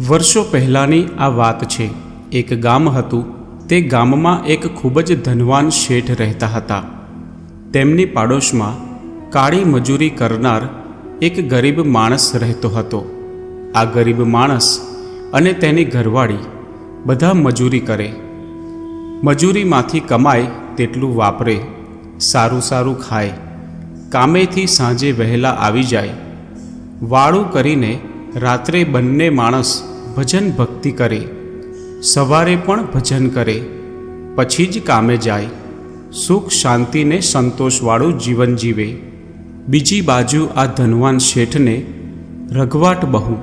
વર્ષો પહેલાંની આ વાત છે. એક ગામ હતું. તે ગામમાં એક ખૂબ જ ધનવાન શેઠ રહેતા હતા. તેમની પાડોશમાં કાળી મજૂરી કરનાર એક ગરીબ માણસ રહેતો હતો. આ ગરીબ માણસ અને તેની ઘરવાળી બધા મજૂરી કરે. મજૂરીમાંથી કમાય તેટલું વાપરે. સારું સારું ખાય. કામેથી સાંજે વહેલા આવી જાય. વાળું કરીને રાત્રે બંને માણસ ભજન ભક્તિ કરે. સવારે પણ ભજન કરે. પછી જ કામે જાય. સુખ શાંતિને સંતોષવાળું જીવન જીવે. બીજી બાજુ આ ધનવાન શેઠને રઘવાટ બહુ.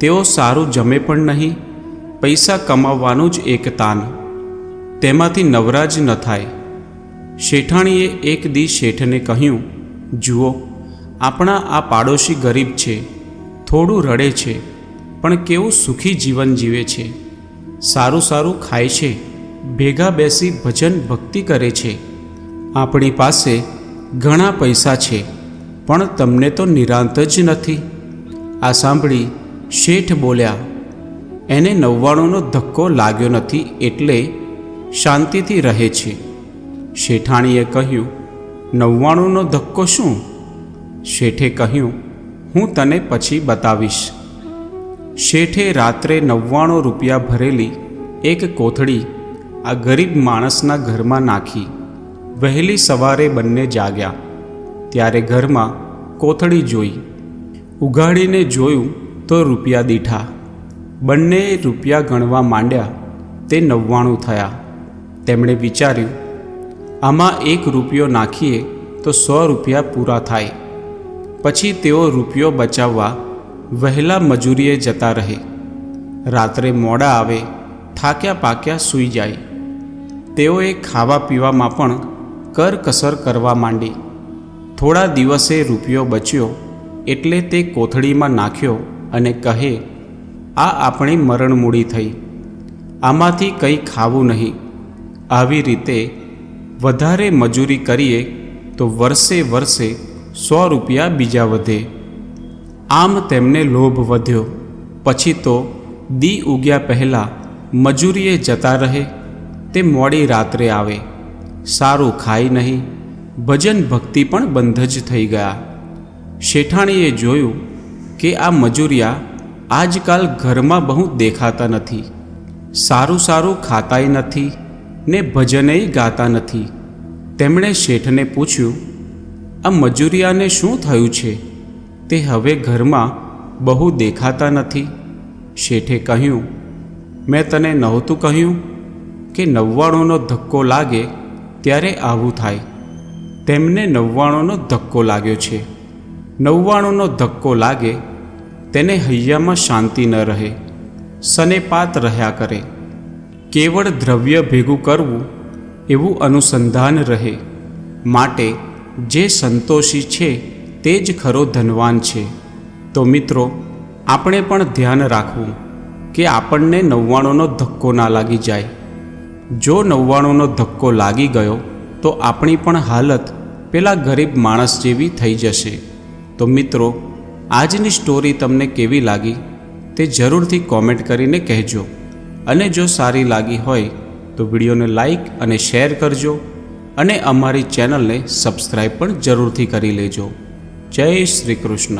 તેઓ સારું જમે પણ નહીં. પૈસા કમાવવાનું જ એક તાન. તેમાંથી નવરા જ ન થાય. શેઠાણીએ એક દી શેઠને કહ્યું, જુઓ, આપણા આ પાડોશી ગરીબ છે. થોડું રડે છે, પણ કેવું સુખી જીવન જીવે છે. સારું સારું ખાય છે, ભેગા બેસી ભજન ભક્તિ કરે છે. આપણી પાસે ઘણા પૈસા છે, પણ તમને તો નિરાંત જ નથી. આ સાંભળી શેઠ બોલ્યા, એને નવ્વાણુંનો ધક્કો લાગ્યો નથી એટલે શાંતિથી રહે છે. શેઠાણીએ કહ્યું, નવ્વાણુંનો ધક્કો શું? શેઠે કહ્યું હું તને પછી બતાવીશ. શેઠે રાત્રે નવ્વાણું રૂપિયા ભરેલી એક કોથળી આ ગરીબ માણસના ઘરમાં નાખી. વહેલી સવારે બંને જાગ્યા. ત્યારે ઘરમાં કોથળી જોઈ. ઉઘાડીને જોયું તો રૂપિયા દીઠા. બંને રૂપિયા ગણવા માંડ્યા. તે નવ્વાણું થયા. તેમણે વિચાર્યું, આમાં એક રૂપિયો નાખીએ તો સો રૂપિયા પૂરા થાય. પછી તેઓ રૂપિયો બચાવવા વહેલા મજૂરીએ જતા રહે. રાત્રે મોડા આવે થાક્યા પાક્યા સૂઈ જાય. તેઓએ ખાવા પીવામાં પણ કરકસર કરવા માંડી. થોડા દિવસે રૂપિયો બચ્યો એટલે તે કોથળીમાં નાખ્યો અને કહે, આ આપણી મરણમૂડી થઈ. આમાંથી કંઈ ખાવું નહીં. આવી રીતે વધારે મજૂરી કરીએ તો વર્ષે વર્ષે સો રૂપિયા બીજા વધે. આમ તેમને લોભ વધ્યો. પછી તો દી ઉગ્યા પહેલાં મજૂરીએ જતા રહે, તે મોડી રાત્રે આવે. સારું ખાય નહીં. ભજન ભક્તિ પણ બંધ જ થઈ ગયા. શેઠાણીએ જોયું કે આ મજૂરિયા આજકાલ ઘરમાં બહુ દેખાતા નથી. સારું સારું ખાતાય નથી ને ભજનેય ગાતા નથી. તેમણે શેઠને પૂછ્યું આ મજૂરિયાને શું થયું છે? તે હવે ઘરમાં બહુ દેખાતા નથી. શેઠે કહ્યું, મેં તને નહોતું કહ્યું કે નવ્વાણુંનો ધક્કો લાગે ત્યારે આવું થાય. તેમને નવ્વાણુંનો ધક્કો લાગ્યો છે. નવ્વાણુંનો ધક્કો લાગે તેને હૈયામાં શાંતિ ન રહે સનેપાત રહ્યા કરે. કેવળ દ્રવ્ય ભેગું કરવું એવું અનુસંધાન રહે, માટે જે સંતોષી છે તે જ ખરો ધનવાન છે. તો મિત્રો, આપણે પણ ધ્યાન રાખવું કે આપણને નવ્વાણુંનો ધક્કો ના લાગી જાય. જો નવ્વાણુંનો ધક્કો લાગી ગયો, તો આપણી પણ હાલત પેલા ગરીબ માણસ જેવી થઈ જશે. તો મિત્રો, આજની સ્ટોરી તમને કેવી લાગી તે જરૂરથી કોમેન્ટ કરીને કહેજો. અને જો સારી લાગી હોય, તો વિડીયોને લાઈક અને શેર કરજો. અને અમારી ચેનલને સબસ્ક્રાઈબ પણ જરૂરથી કરી લેજો. જય શ્રી કૃષ્ણ.